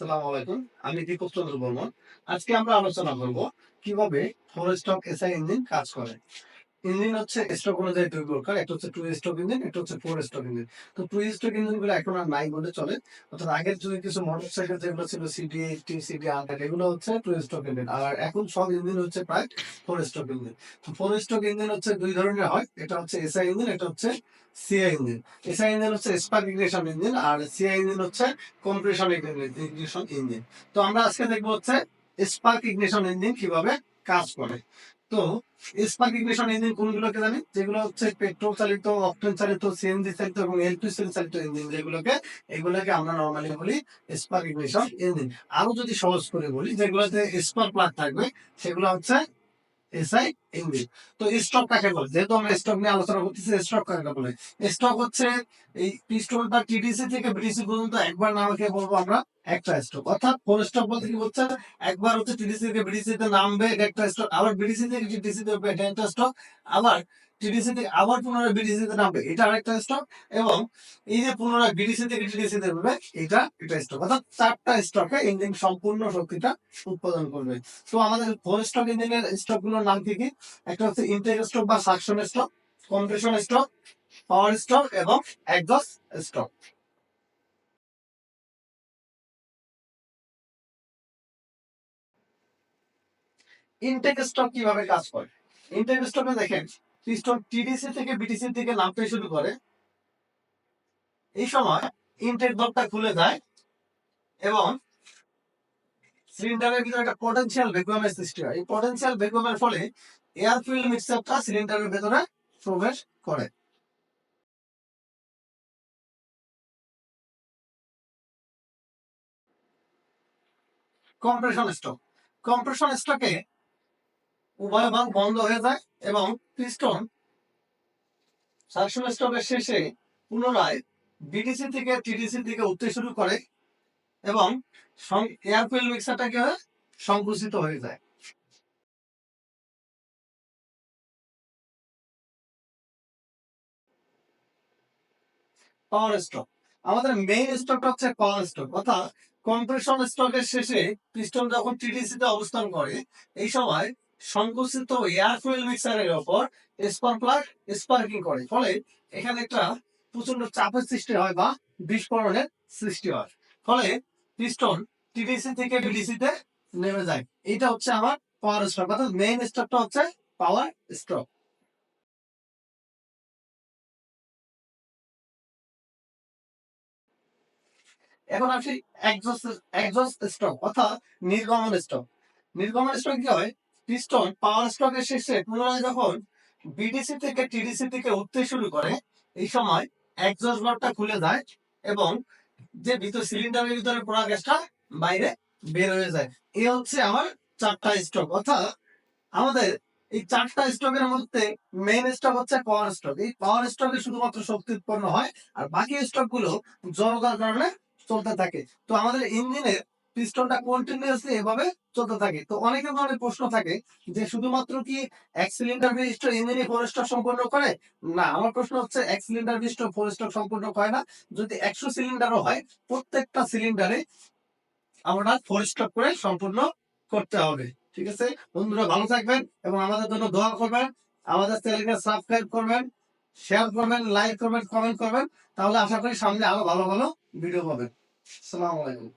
আসসালামু আলাইকুম। আমি দীপক চন্দ্র বর্মন। আজকে আমরা আলোচনা করব কীভাবে ফোর স্টক এসআই ইঞ্জিন কাজ করে। ইঞ্জিন হচ্ছে স্টক অনুযায়ী দুই প্রকার একটা হচ্ছে টু স্টক ইঞ্জিন একটা হচ্ছে ফোর স্টক ইঞ্জিন তো টু স্টক ইঞ্জিনগুলো এখন আর নাই বলে চলে। অর্থাৎ আগের যদি কিছু মোটরসাইকেল যেগুলো ছিল সিডি এইটটি সিডি হান্ড্রেড এগুলো হচ্ছে টু স্টক ইঞ্জিন আর এখন সব ইঞ্জিন হচ্ছে প্রায় ফোর স্টক ইঞ্জিন তো ফোর স্টক ইঞ্জিন হচ্ছে দুই ধরনের হয়। এটা হচ্ছে এসআই ইঞ্জিন এটা হচ্ছে C I engine S I engine হচ্ছে স্পার্ক ইগনিশন ইঞ্জিন আর সিআই ইঞ্জিন হচ্ছে কম্প্রেশন ইগনিশন ইঞ্জিন তো আমরা আজকে দেখব হচ্ছে স্পার্ক ইগনিশন ইঞ্জিন কীভাবে কাজ করে। তো স্পার্ক ইগনিশন ইঞ্জিন কোনগুলোকে জানি? যেগুলো হচ্ছে পেট্রোল চালিত অকটেন চালিত সিএনজি চালিত এবং এলপিসি চালিত ইঞ্জিন যেগুলোকে, এগুলোকে আমরা নর্মালি বলি স্পার্ক ইগনিশন ইঞ্জিন আরও যদি সহজ করে বলি, যেগুলোতে স্পার্ক প্লাগ থাকবে, সেগুলো হচ্ছে এসআই ইউনিট। তো স্টক কাকে বলে? যেহেতু আমরা স্টক নিয়ে আলোচনা করতেছি স্টক কাকে বলে? স্টক হচ্ছে এই পিস্টল বা টিডিসি থেকে বিটিসি পর্যন্ত একবার নামকে বলব আমরা, একটা স্টক অর্থাৎ ফোর স্টক বলতে কি হচ্ছে একবার হচ্ছে টিডিসি থেকে বিটিসি তে নামবে, একটা স্টক আবার বিটিসি থেকে টিডিসি তে একটা স্টক আবার টিডিসি থেকে আবার পুনরায় বিটিসি তে নামবে। এটা আরেকটা স্টক এবং এই যে পুনরায় বিটিসি থেকে টিডিসি তে নামবে, এটা এটা স্টক অর্থাৎ চারটা স্টকে ইঞ্জিন সম্পূর্ণ শক্তিটা উৎপাদন করবে। তো আমাদের ফোর স্টক ইঞ্জিনের স্টকগুলোর নাম কি কি? একটা হচ্ছে ইনটেক স্টক বা suction stroke compression stroke power stroke এবং একজস্ট স্টক ইনটেক স্টক কীভাবে কাজ করে? ইনটেক স্টকে দেখেন পিস্টন টিডিসি থেকে বিটিসি থেকে নামতে শুরু করে। এই সময় ইনটেক ডকটা খুলে যায় এবং সিলিন্ডারের ভিতরে একটা পটেনশিয়াল ভ্যাকুয়ামের সৃষ্টি হয়। এই পটেনশিয়াল ভ্যাকুয়ামের ফলে এয়ার ফিল্ড মিক্সারটা সিলিন্ডারের ভেতরে প্রবেশ করে। কম্প্রেশন স্টক কম্প্রেশন স্টকে উভয় ভাগ বন্ধ হয়ে যায় এবং পিস্টন সাকশন শেষে পুনরায় বিটিসি থেকে টিডিসি থেকে উঠতে শুরু করে এবং এয়ার ফুয়েল সংকুচিত হয়ে যায়। পাওয়ার স্টক আমাদের মেইন স্টকটা হচ্ছে পাওয়ার স্টক অর্থাৎ কম্প্রেশন স্টকের শেষে পিস্টন যখন টিডিসি তে অবস্থান করে, এই সময় সংকুচিত এয়ার ফুয়েল মিক্সারের ওপর স্পার্ক প্লাগ স্পার্কিং করে। ফলে এখানে একটা প্রচণ্ড চাপের সৃষ্টি হয় বা বিস্ফোরণের সৃষ্টি হয়। ফলে পিস্টন টিডিসি থেকে বিডিসি তে নেমে যায়। এটা হচ্ছে আমার পাওয়ার স্টক অর্থাৎ মেইন স্টকটা হচ্ছে পাওয়ার স্টক এখন আসি একজস্ট একজস্ট স্টক অর্থাৎ নির্গমন স্টক নির্গমন স্টক কি হয়? পিস্টন পাওয়ার স্টকের শেষে পুনরায় যখন বিডিসি থেকে টিডিসি থেকে উঠতে শুরু করে, এই সময় একজস্ট বারটা খুলে যায় এবং যে ভিতর সিলিন্ডারের ভিতরে পোড়া গ্যাসটা বাইরে বের হয়ে যায়। এই হচ্ছে আমার চারটা স্টক অর্থাৎ আমাদের এই চারটা স্টকের মধ্যে মেইন স্টক হচ্ছে পাওয়ার স্টক এই পাওয়ার স্টকে শুধুমাত্র শক্তি উৎপন্ন হয় আর বাকি স্টকগুলো জড়তার কারণে চলতে থাকে। তো আমাদের ইঞ্জিনের পিস্টনটা কন্টিনিউয়াসলি এভাবে চলতে থাকে। তো অনেকের মনে প্রশ্ন থাকে যে শুধুমাত্র কি এক সিলিন্ডার বিশিষ্ট ইঞ্জিনই ফোর স্টক সম্পূর্ণ করে? না, আমার প্রশ্ন হচ্ছে এক সিলিন্ডার বিশিষ্ট ফোর স্টক সম্পূর্ণ করে না। যদি একশো সিলিন্ডারও হয়, প্রত্যেকটা সিলিন্ডারে আমরা ফোর স্টক করে সম্পূর্ণ করতে হবে। ঠিক আছে? বন্ধুরা, ভালো থাকবেন এবং আমাদের জন্য দোয়া করবেন। আমাদের চ্যানেলকে সাবস্ক্রাইব করবেন শেয়ার করবেন লাইক করবেন কমেন্ট করবেন। তাহলে আশা করি সামনে আরও ভালো ভালো ভিডিও পাবেন। আসসালামু আলাইকুম।